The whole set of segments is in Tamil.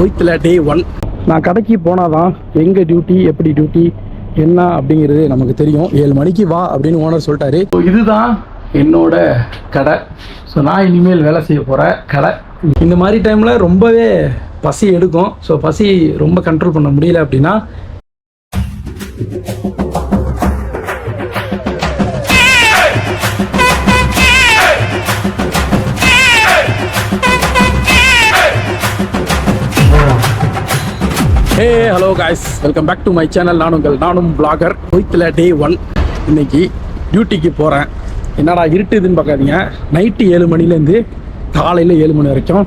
குவைத்தில் டே ஒன் நான் கடைக்கு போனால் தான் எங்கே டியூட்டி எப்படி டியூட்டி என்ன அப்படிங்கிறது நமக்கு தெரியும். ஏழு மணிக்கு வா அப்படின்னு ஓனர் சொல்லிட்டாரு. ஸோ இதுதான் என்னோட கடை. ஸோ நான் இனிமேல் வேலை செய்ய போகிற கடை. இந்த மாதிரி டைமில் ரொம்பவே பசி எடுக்கும். ஸோ பசி ரொம்ப கண்ட்ரோல் பண்ண முடியல அப்படின்னா hey hello guys welcome back to my channel நான் உங்கள் நானும் பிளாகர் குவைத்தில் டே ஒன் இன்னைக்கு டியூட்டிக்கு போகிறேன் என்னடா இருட்டுதுன்னு பார்க்காதீங்க. நைட்டு ஏழு மணிலேருந்து காலையில் ஏழு மணி வரைக்கும்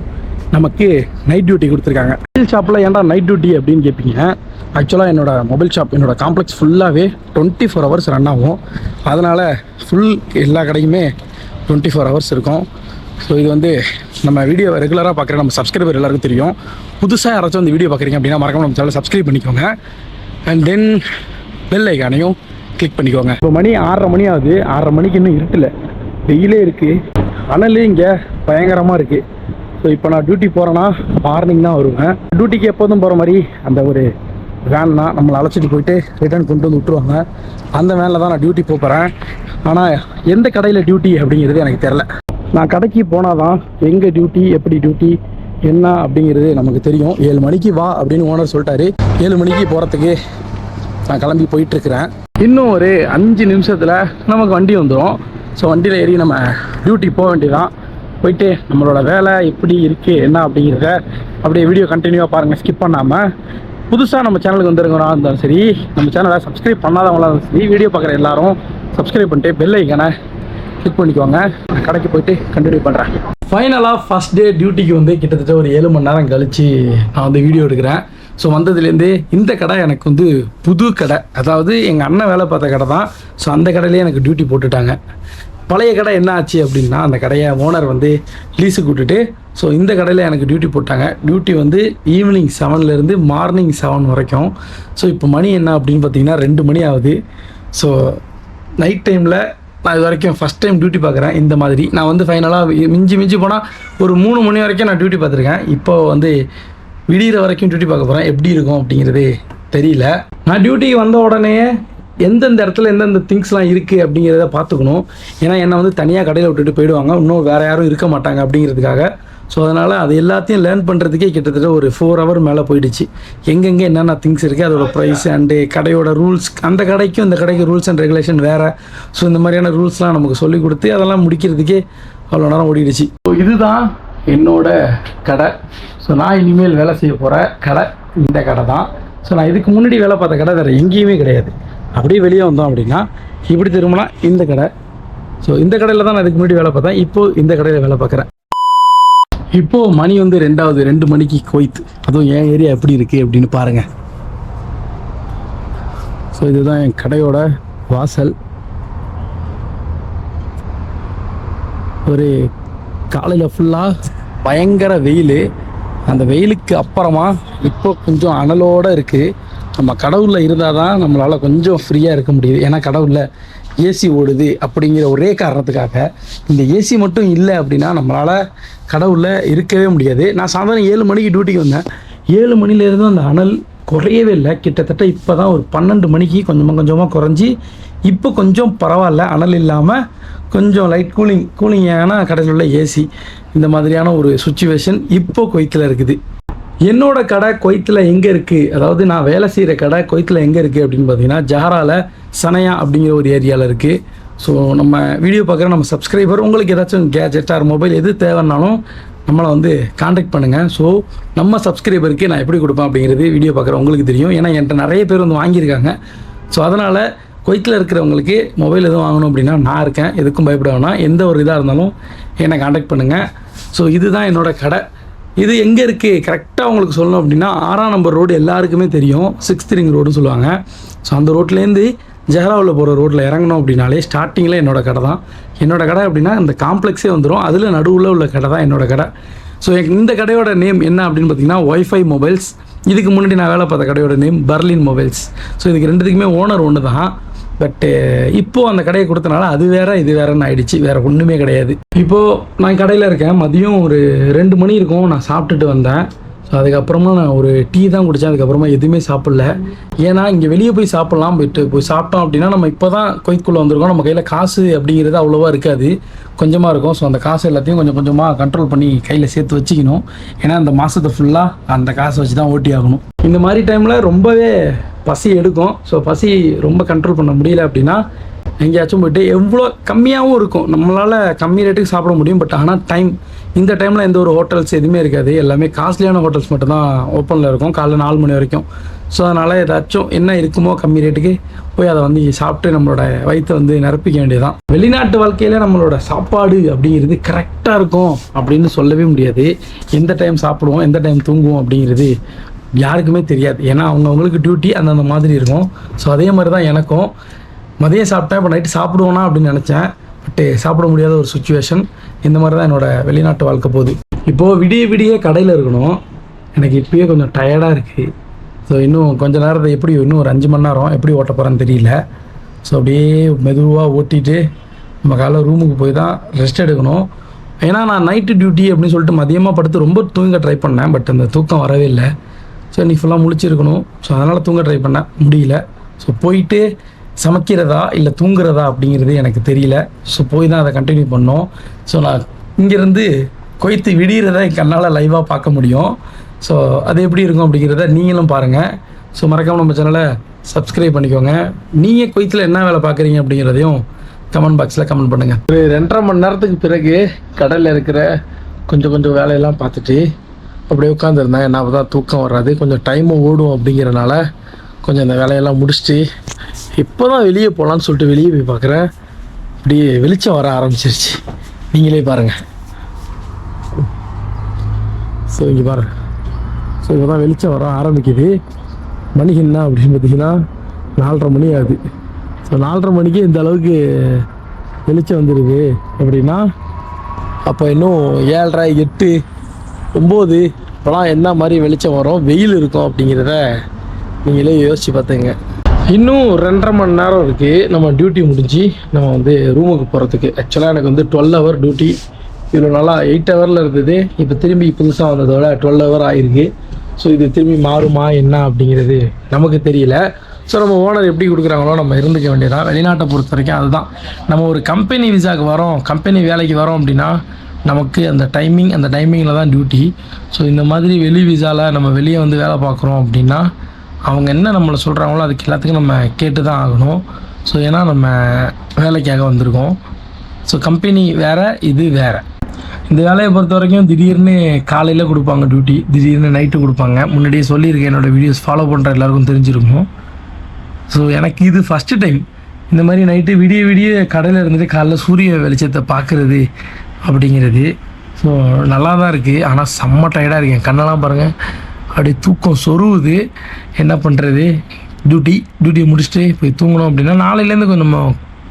நமக்கு நைட் டியூட்டி கொடுத்துருக்காங்க. மொபைல் ஷாப்பில் ஏன்டா நைட் டியூட்டி அப்படின்னு கேட்பீங்க ஆக்சுவலாக என்னோடய மொபைல் ஷாப் என்னோடய காம்ப்ளெக்ஸ் ஃபுல்லாகவே டுவெண்ட்டி ஃபோர் ஹவர்ஸ் ரன் ஆகும். அதனால் ஃபுல் எல்லா கடையுமே டுவெண்ட்டி ஃபோர் ஹவர்ஸ் இருக்கும். ஸோ இது வந்து நம்ம வீடியோ ரெகுலராக பார்க்குற நம்ம சப்ஸ்கிரைபர் எல்லாருக்கும் தெரியும். புதுசாக யாராச்சும் வந்து வீடியோ பார்க்குறீங்க அப்படின்னா மறக்காம நம்ம சேனல் சப்ஸ்கிரைப் பண்ணிக்கோங்க. அண்ட் தென் பெல் ஐக்கானையும் கிளிக் பண்ணிக்கோங்க. இப்போ மணி ஆறரை மணி ஆகுது. ஆறரை மணிக்கு இன்னும் இருட்டில். வெயிலே இருக்குது அனல் இங்கே பயங்கரமாக இருக்குது ஸோ இப்போ நான் டியூட்டி போகிறேன்னா மார்னிங் தான் வருவேன். டியூட்டிக்கு எப்போதும் போகிற மாதிரி அந்த ஒரு வேன் தான் நம்மளை அழைச்சிட்டு போயிட்டு ரிட்டர்ன் கொண்டு வந்து விட்டுருவாங்க. அந்த வேனில் தான் நான் டியூட்டி போகிறேன் ஆனால் எந்த கடையில் டியூட்டி அப்படிங்கிறது எனக்கு தெரில நான் கடைக்கு போனால் தான் எங்கே டியூட்டி எப்படி டியூட்டி என்ன அப்படிங்கிறது நமக்கு தெரியும். ஏழு மணிக்கு வா அப்படின்னு ஓனர் சொல்லிட்டாரு. ஏழு மணிக்கு போகிறதுக்கு நான் கிளம்பி போயிட்டுருக்கிறேன். இன்னும் ஒரு அஞ்சு நிமிஷத்தில் நமக்கு வண்டி வந்துடும் ஸோ வண்டியில் ஏறி நம்ம டியூட்டி போக வேண்டியதான் போயிட்டு நம்மளோட வேலை எப்படி இருக்குது என்ன அப்படிங்கிறத அப்படியே வீடியோ கண்டினியூவாக பாருங்கள் ஸ்கிப் பண்ணாமல் புதுசாக நம்ம சேனலுக்கு வந்துருக்கிறோம் இருந்தாலும் சரி நம்ம சேனலை சப்ஸ்கிரைப் பண்ணாதவங்களா இருந்தாலும் சரி வீடியோ பார்க்குற எல்லாரும் சப்ஸ்கிரைப் பண்ணிட்டு பெல் கிளிக் பண்ணிக்கோங்க. நான் கடைக்கு போயிட்டு கண்டினியூ பண்ணுறேன் ஃபைனலாக ஃபஸ்ட் டே டியூட்டிக்கு வந்து கிட்டத்தட்ட ஒரு ஏழு மணி நேரம் கழித்து நான் வந்து வீடியோ எடுக்கிறேன். ஸோ வந்ததுலேருந்து இந்த கடை எனக்கு வந்து புது கடை. அதாவது எங்கள் அண்ணன் வேலை பார்த்த கடை தான். ஸோ அந்த கடையிலே எனக்கு டியூட்டி போட்டுட்டாங்க. பழைய கடை என்ன ஆச்சு அப்படின்னா அந்த கடையை ஓனர் வந்து லீஸுக்கு விட்டுட்டு ஸோ இந்த கடையில் எனக்கு டியூட்டி போட்டாங்க. டியூட்டி வந்து ஈவினிங் செவன்லேருந்து மார்னிங் செவன் வரைக்கும். ஸோ இப்போ மணி என்ன அப்படின்னு பார்த்தீங்கன்னா ரெண்டு மணி ஆகுது. ஸோ நைட் டைமில் நான் இது வரைக்கும் ஃபஸ்ட் டைம் டியூட்டி பார்க்குறேன். இந்த மாதிரி. நான் வந்து ஃபைனலாக மிஞ்சி மிஞ்சி போனால் ஒரு மூணு மணி வரைக்கும் நான் டியூட்டி பார்த்துருக்கேன். இப்போ வந்து விடிகிற வரைக்கும் டியூட்டி பார்க்க போகிறேன் எப்படி இருக்கும் அப்படிங்கிறது தெரியல. நான் டியூட்டிக்கு வந்த உடனே எந்தெந்த இடத்துல எந்தெந்த திங்ஸ்லாம் இருக்குது அப்படிங்கிறத பார்த்துக்கணும். ஏன்னா என்னை வந்து தனியாக கடையில் விட்டுட்டு போயிடுவாங்க. இன்னும் வேறு யாரும் இருக்க மாட்டாங்க அப்படிங்கிறதுக்காக ஸோ அதனால் அது எல்லாத்தையும் லேர்ன் பண்ணுறதுக்கே கிட்டத்தட்ட ஒரு ஃபோர் ஹவர் மேலே போயிடுச்சு. எங்கெங்கே என்னென்ன திங்ஸ் இருக்குது அதோட ப்ரைஸ் அண்டு கடையோட ரூல்ஸ் அந்த கடைக்கும் இந்த கடைக்கு ரூல்ஸ் அண்ட் ரெகுலேஷன் வேறு. ஸோ இந்த மாதிரியான ரூல்ஸ்லாம் நமக்கு சொல்லி கொடுத்து அதெல்லாம் முடிக்கிறதுக்கே அவ்வளோ நேரம் ஓடிடுச்சு. ஸோ இதுதான் என்னோட கடை. ஸோ நான் இனிமேல் வேலை செய்ய போகிற கடை இந்த கடை தான். ஸோ நான் இதுக்கு முன்னாடி வேலை பார்த்த கடை வேறு எங்கேயுமே கிடையாது. அப்படியே வெளியே வந்தோம் அப்படின்னா இப்படி திரும்பினா இந்த கடை. ஸோ இந்த கடையில் தான் நான் இதுக்கு முன்னாடி வேலை பார்த்தேன். இப்போது இந்த கடையில் வேலை பார்க்குறேன். இப்போ மணி வந்து ரெண்டாவது ரெண்டு மணிக்கு கோய்த்து அதுவும் என் ஏரியா எப்படி இருக்கு அப்படின்னு பாருங்க. ஸோ இதுதான் என் கடையோட வாசல். ஒரு காலையில் ஃபுல்லாக பயங்கர வெயில். அந்த வெயிலுக்கு அப்புறமா இப்போ கொஞ்சம் அனலோடு இருக்குது நம்ம கடவுளில் இருந்தால் தான் நம்மளால் கொஞ்சம் ஃப்ரீயாக இருக்க முடியுது. ஏன்னா கடவுளில் ஏசி ஓடுது அப்படிங்கிற ஒரே காரணத்துக்காக இந்த ஏசி மட்டும் இல்லை அப்படின்னா நம்மளால் கடவுளில் இருக்கவே முடியாது. நான் சாதாரண ஏழு மணிக்கு டியூட்டிக்கு வந்தேன். ஏழு மணிலேருந்து அந்த அனல் குறையவே இல்லை. கிட்டத்தட்ட இப்போ தான் ஒரு பன்னெண்டு மணிக்கு கொஞ்சமாக கொஞ்சமாக குறைஞ்சி இப்போ கொஞ்சம் பரவாயில்ல. அனல் இல்லாமல் கொஞ்சம் லைட் கூலிங் கூலிங்கான கடையில் உள்ள ஏசி இந்த மாதிரியான ஒரு சுச்சுவேஷன் இப்போ குவைத்தில் இருக்குது. என்னோட கடை கொய்த்தில் எங்கே இருக்குது அதாவது நான் வேலை செய்கிற கடை கொய்த்தில் எங்கே இருக்குது அப்படின்னு பார்த்தீங்கன்னா ஜஹராவில் சனையா அப்படிங்கிற ஒரு ஏரியாவில் இருக்குது ஸோ நம்ம வீடியோ பார்க்குற நம்ம சப்ஸ்கிரைபர் உங்களுக்கு ஏதாச்சும் கேஜெட் ஆர் மொபைல் எது தேவைன்னாலும் நம்மளை வந்து காண்டாக்ட் பண்ணுங்கள் ஸோ நம்ம சப்ஸ்கிரைபருக்கு நான் எப்படி கொடுப்பேன் அப்படிங்கிறது வீடியோ பார்க்குற உங்களுக்கு தெரியும். ஏன்னா என்கிட்ட நிறைய பேர் வந்து வாங்கியிருக்காங்க. ஸோ அதனால் கொய்த்தில் இருக்கிறவங்களுக்கு மொபைல் எதுவும் வாங்கணும் அப்படின்னா நான் இருக்கேன். எதுக்கும் பயப்பட வேணாம். எந்த ஒரு இதாக இருந்தாலும் என்னை காண்டாக்ட் பண்ணுங்கள் ஸோ இதுதான் என்னோடய கடை. இது எங்கே இருக்குது கரெக்டாக உங்களுக்கு சொல்லணும் அப்படின்னா ஆறாம் நம்பர் ரோடு எல்லாருக்குமே தெரியும். சிக்ஸ்த் ரிங் ரோடுன்னு சொல்லுவாங்க. ஸோ அந்த ரோட்லேருந்து ஜெஹராவில் போகிற ரோட்டில் இறங்கணும் அப்படின்னாலே ஸ்டார்டிங்கில் என்னோடய கடை தான். என்னோட கடை அப்படின்னா இந்த காம்ப்ளெக்ஸே வந்துடும் அதில் நடுவில் உள்ள கடை தான் என்னோடய கடை. ஸோ இந்த கடையோட நேம் என்ன அப்படின்னு பார்த்தீங்கன்னா ஒய்ஃபை மொபைல்ஸ் இதுக்கு முன்னாடி நான் வேலை பார்த்த கடையோட நேம் பர்லின் மொபைல்ஸ் ஸோ இதுக்கு ரெண்டுத்துக்குமே ஓனர் ஒன்று தான் பட்டு uh, இப்போது அந்த கடையை கொடுத்தனால அது வேற இது வேறன்னு ஆயிடுச்சு. வேற ஒன்றுமே கிடையாது. இப்போது நான் கடையில் இருக்கேன். மதியம் ஒரு ரெண்டு மணி இருக்கும். நான் சாப்பிட்டுட்டு வந்தேன். ஸோ அதுக்கப்புறமா நான் ஒரு டீ தான் குடித்தேன் அதுக்கப்புறமா எதுவுமே சாப்பிடல. ஏன்னா இங்கே வெளியே போய் சாப்பிட்லாம். போயிட்டு போய் சாப்பிட்டோம் அப்படின்னா நம்ம இப்போ தான் கொய்த்துக்குள்ளே வந்திருக்கோம். நம்ம கையில் காசு அப்படிங்கிறது அவ்வளோவா இருக்காது. கொஞ்சமாக இருக்கும். ஸோ அந்த காசு எல்லாத்தையும் கொஞ்சம் கொஞ்சமாக கண்ட்ரோல் பண்ணி கையில் சேர்த்து வச்சுக்கணும். ஏன்னா அந்த மாதத்தை ஃபுல்லாக அந்த காசை வச்சு தான் ஓட்டி ஆகணும். இந்த மாதிரி டைமில் ரொம்பவே பசி எடுக்கும். ஸோ பசி ரொம்ப கண்ட்ரோல் பண்ண முடியல அப்படின்னா எங்கேயாச்சும் போயிட்டு எவ்வளோ கம்மியாகவும் இருக்கும். நம்மளால் கம்மி ரேட்டுக்கு சாப்பிட முடியும். பட் ஆனால் டைம் இந்த டைமில் எந்த ஒரு ஹோட்டல்ஸ் எதுவுமே இருக்காது. எல்லாமே காஸ்ட்லியான ஹோட்டல்ஸ் மட்டும்தான் ஓப்பனில் இருக்கும். காலைல நாலு மணி வரைக்கும். ஸோ அதனால் ஏதாச்சும் என்ன இருக்குமோ கம்மி ரேட்டுக்கு போய் அதை வந்து சாப்பிட்டு நம்மளோட வயிற்றை வந்து நிரப்பிக்க வேண்டியதான் வெளிநாட்டு வாழ்க்கையில் நம்மளோட சாப்பாடு அப்படிங்கிறது கரெக்டாக இருக்கும் அப்படின்னு சொல்லவே முடியாது. எந்த டைம் சாப்பிடுவோம் எந்த டைம் தூங்குவோம் அப்படிங்கிறது யாருக்குமே தெரியாது. ஏன்னா அவங்கவுங்களுக்கு டியூட்டி அந்தந்த மாதிரி இருக்கும். ஸோ அதே மாதிரி தான் எனக்கும். மதியம் சாப்பிட்டேன் இப்போ நைட்டு சாப்பிடுவோனா அப்படின்னு நினச்சேன். பட்டு சாப்பிட முடியாத ஒரு சுச்சுவேஷன் இந்த மாதிரி தான் என்னோடய வெளிநாட்டு வாழ்க்கை போகுது. இப்போது விடிய விடிய கடையில் இருக்கணும். எனக்கு இப்போயே கொஞ்சம் டயர்டாக இருக்குது ஸோ இன்னும் கொஞ்ச நேரத்தை எப்படி இன்னும் ஒரு அஞ்சு மணி நேரம் எப்படி ஓட்ட போகிறேன்னு தெரியல. ஸோ அப்படியே மெதுவாக ஓட்டிட்டு நம்ம காலைல ரூமுக்கு போய் தான் ரெஸ்ட் எடுக்கணும். ஏன்னா நான் நைட்டு டியூட்டி அப்படின்னு சொல்லிட்டு மதியமாக படுத்து ரொம்ப தூங்க ட்ரை பண்ணேன். பட் அந்த தூக்கம் வரவே இல்லை. ஸோ இன்னைக்கு ஃபுல்லாக முழிச்சிருக்கணும். ஸோ அதனால் தூங்க ட்ரை பண்ணேன் முடியல. ஸோ போயிட்டு சமைக்கிறதா இல்லை தூங்குறதா அப்படிங்கிறது எனக்கு தெரியல. ஸோ போய் தான் அதை கண்டினியூ பண்ணோம். ஸோ நான் இங்கேருந்து கொய்த்து விடிகிறத என் கண்ணால் லைவாக பார்க்க முடியும். ஸோ அது எப்படி இருக்கும் அப்படிங்கிறத நீங்களும் பாருங்கள் ஸோ மறக்காமல் நம்ம சேனலை சப்ஸ்கிரைப் பண்ணிக்கோங்க. நீங்கள் கொய்த்தில் என்ன வேலை பார்க்குறீங்க அப்படிங்கிறதையும் கமெண்ட் பாக்ஸில் கமெண்ட் பண்ணுங்கள் ஒரு ரெண்டரை மணி நேரத்துக்கு பிறகு கடலில் இருக்கிற கொஞ்சம் கொஞ்சம் வேலையெல்லாம் பார்த்துட்டு அப்படியே உட்காந்துருந்தேன் என்ன தான் தூக்கம் வராது. கொஞ்சம் டைமும் ஓடும் அப்படிங்கிறனால கொஞ்சம் இந்த வேலையெல்லாம் முடிச்சுட்டு இப்போ தான் வெளியே போகலான்னு சொல்லிட்டு வெளியே போய் பார்க்குறேன். அப்படியே வெளிச்சம் வர ஆரம்பிச்சிருச்சு. நீங்களே பாருங்கள் ஸோ இங்கே பாருங்கள் ஸோ இப்போ தான் வெளிச்சம் வர ஆரம்பிக்குது. மணி என்ன அப்படின்னு பார்த்தீங்கன்னா நாலரை மணி ஆகுது. ஸோ நாலரை மணிக்கு இந்த அளவுக்கு வெளிச்சம் வந்துடுது அப்படின்னா அப்போ இன்னும் ஏழரை எட்டு ஒம்பது இப்போலாம் என்ன மாதிரி வெளிச்சம் வரும்? வெயில் இருக்கும் அப்படிங்கிறத நீங்களே யோசிச்சு பார்த்துங்க. இன்னும் ரெண்டரை மணி நேரம் இருக்குது நம்ம டியூட்டி முடிஞ்சு நம்ம வந்து ரூமுக்கு போகிறதுக்கு ஆக்சுவலாக எனக்கு வந்து டுவெல் ஹவர் டியூட்டி இவ்வளோ நாளாக எயிட் ஹவரில் இருந்தது. இப்போ திரும்பி புதுசாக வந்ததோட டுவெல் ஹவர் ஆகிருக்கு ஸோ இது திரும்பி மாறுமா என்ன அப்படிங்கிறது நமக்கு தெரியல. ஸோ நம்ம ஓனர் எப்படி கொடுக்குறாங்களோ நம்ம இருந்துக்க வேண்டியதான் வெளிநாட்டை பொறுத்த வரைக்கும் அதுதான். நம்ம ஒரு கம்பெனி விசாவுக்கு வரோம். கம்பெனி வேலைக்கு வரோம் அப்படின்னா நமக்கு அந்த டைமிங் அந்த டைமிங்கில் தான் டியூட்டி ஸோ இந்த மாதிரி வெளி விசாவில் நம்ம வெளியே வந்து வேலை பார்க்குறோம் அப்படின்னா அவங்க என்ன நம்மளை சொல்கிறாங்களோ அதுக்கு எல்லாத்துக்கும் நம்ம கேட்டு தான் ஆகணும். ஸோ ஏன்னா நம்ம வேலைக்காக வந்திருக்கோம். ஸோ கம்பெனி வேறு இது வேறு. இந்த வேலையை பொறுத்த வரைக்கும் திடீர்னு காலையில் கொடுப்பாங்க டியூட்டி திடீர்னு நைட்டு கொடுப்பாங்க. முன்னாடியே சொல்லியிருக்கேன் என்னோடய வீடியோஸ் ஃபாலோ பண்ணுற எல்லாருக்கும் தெரிஞ்சிருக்கும். ஸோ எனக்கு இது ஃபஸ்ட்டு டைம் இந்த மாதிரி நைட்டு விடிய விடிய கடையில் இருந்துட்டு காலைல சூரிய வெளிச்சத்தை பார்க்குறது அப்படிங்கிறது. ஸோ நல்லா தான் இருக்குது ஆனால் செம்ம டயர்டாக இருக்கேன். கண்ணெல்லாம் பாருங்கள் அப்படி தூக்கம் சொருவுது. என்ன பண்ணுறது டியூட்டி டியூட்டியை முடிச்சுட்டு போய் தூங்கணும் அப்படின்னா நாளையிலேருந்து கொஞ்சம் நம்ம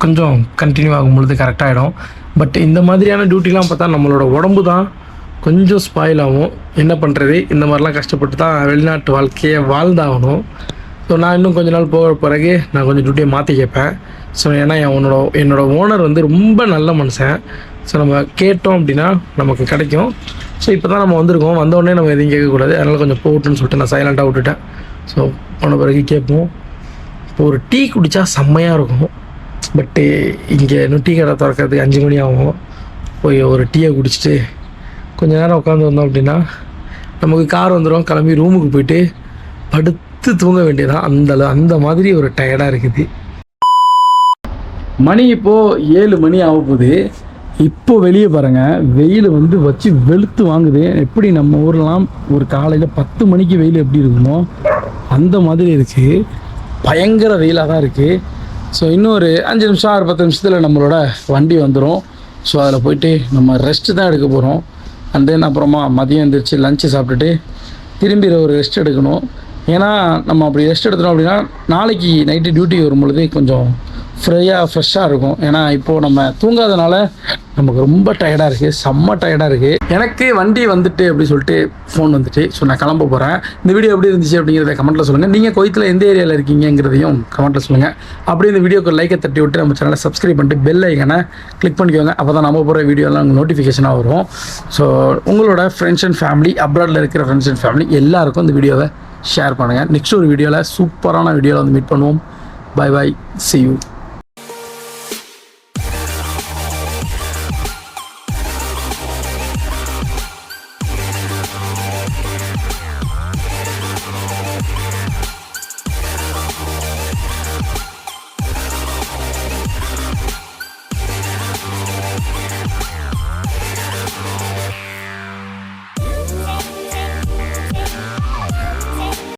கொஞ்சம் கண்டினியூ ஆகும் பொழுது கரெக்டாகிடும் பட் இந்த மாதிரியான டியூட்டிலாம் பார்த்தா நம்மளோட உடம்பு தான் கொஞ்சம் ஸ்பாயில் ஆகும். என்ன பண்ணுறது இந்த மாதிரிலாம் கஷ்டப்பட்டு தான் வெளிநாட்டு வாழ்க்கையை வாழ்ந்தாகணும். ஸோ நான் இன்னும் கொஞ்ச நாள் போகிற பிறகு நான் கொஞ்சம் டியூட்டியை மாற்றி கேட்பேன். ஸோ ஏன்னா என்னோட என்னோடய ஓனர் வந்து ரொம்ப நல்ல மனுஷன். ஸோ நம்ம கேட்டோம் அப்படின்னா நமக்கு கிடைக்கும். ஸோ இப்போ தான் நம்ம வந்திருக்கோம். வந்தோடனே நம்ம எதுவும் கேட்கக்கூடாது. அதனால் கொஞ்சம் போட்டுன்னு சொல்லிட்டு நான் சைலண்ட்டாக விட்டுட்டேன். ஸோ போன பிறகு கேட்போம். இப்போ ஒரு டீ குடித்தா செம்மையாக இருக்கும். பட்டு இங்கே இன்னும் டீ கடை திறக்கிறதுக்கு அஞ்சு மணி ஆகும். போய் ஒரு டீயை குடிச்சிட்டு கொஞ்ச நேரம் உட்காந்து வந்தோம் அப்படின்னா நமக்கு கார் வந்துடும் கிளம்பி ரூமுக்கு போயிட்டு படுத்து தூங்க வேண்டியதான் அந்த அந்த மாதிரி ஒரு டயர்டாக இருக்குது. மணி இப்போது ஏழு மணி ஆக போகுது இப்போ வெளியே பாருங்க வெயில் வந்து வச்சு வெளுத்து வாங்குது. எப்படி நம்ம ஊர்லாம் ஒரு காலையில் பத்து மணிக்கு வெயில் எப்படி இருக்குமோ அந்த மாதிரி இருக்குது பயங்கர வெயிலாக தான் இருக்குது ஸோ இன்னும் ஒரு அஞ்சு நிமிஷம் ஆறு பத்து நிமிஷத்தில் நம்மளோட வண்டி வந்துடும் ஸோ அதில் போயிட்டு நம்ம ரெஸ்ட்டு தான் எடுக்க போகிறோம் அண்ட் தென் அப்புறமா மதியம் எழுந்திரிச்சு லஞ்சு சாப்பிட்டுட்டு திரும்பி ஒரு ரெஸ்ட் எடுக்கணும். ஏன்னா நம்ம அப்படி ரெஸ்ட் எடுத்தோம் அப்படின்னா நாளைக்கு நைட்டு டியூட்டி வரும் பொழுது கொஞ்சம் ஃப்ரீயாக ஃப்ரெஷ்ஷாக இருக்கும். ஏன்னா இப்போது நம்ம தூங்காதனால நமக்கு ரொம்ப டயர்டாக இருக்குது செம்ம டயர்டாக இருக்குது எனக்கு வண்டி வந்துட்டு அப்படின்னு சொல்லிட்டு ஃபோன் வந்துட்டு. ஸோ நான் கிளம்ப போகிறேன் இந்த வீடியோ எப்படி இருந்துச்சு அப்படிங்கிறத கமெண்ட்டில் சொல்லுங்கள் நீங்கள் கோயத்தில் எந்த ஏரியாவில் இருக்கீங்கிறதையும் கமெண்ட்டில் சொல்லுங்கள் அப்படியே இந்த வீடியோக்கு லைக்கை தட்டி விட்டு நம்ம சேனலை சப்ஸ்கிரைப் பண்ணிட்டு பெல் ஐக்கனை கிளிக் பண்ணிக்கோங்க. அப்போ தான் நம்ம போகிற வீடியோலாம் உங்களுக்கு நோட்டிஃபிகேஷனாக வரும். ஸோ உங்களோட ஃப்ரெண்ட்ஸ் அண்ட் ஃபேமிலி அப்ராடில் இருக்கிற ஃப்ரெண்ட்ஸ் அண்ட் ஃபேமிலி எல்லாருக்கும் இந்த வீடியோவை ஷேர் பண்ணுங்கள் நெக்ஸ்ட் ஒரு வீடியோவில் சூப்பரான வீடியோவில் வந்து மீட் பண்ணுவோம். By by C you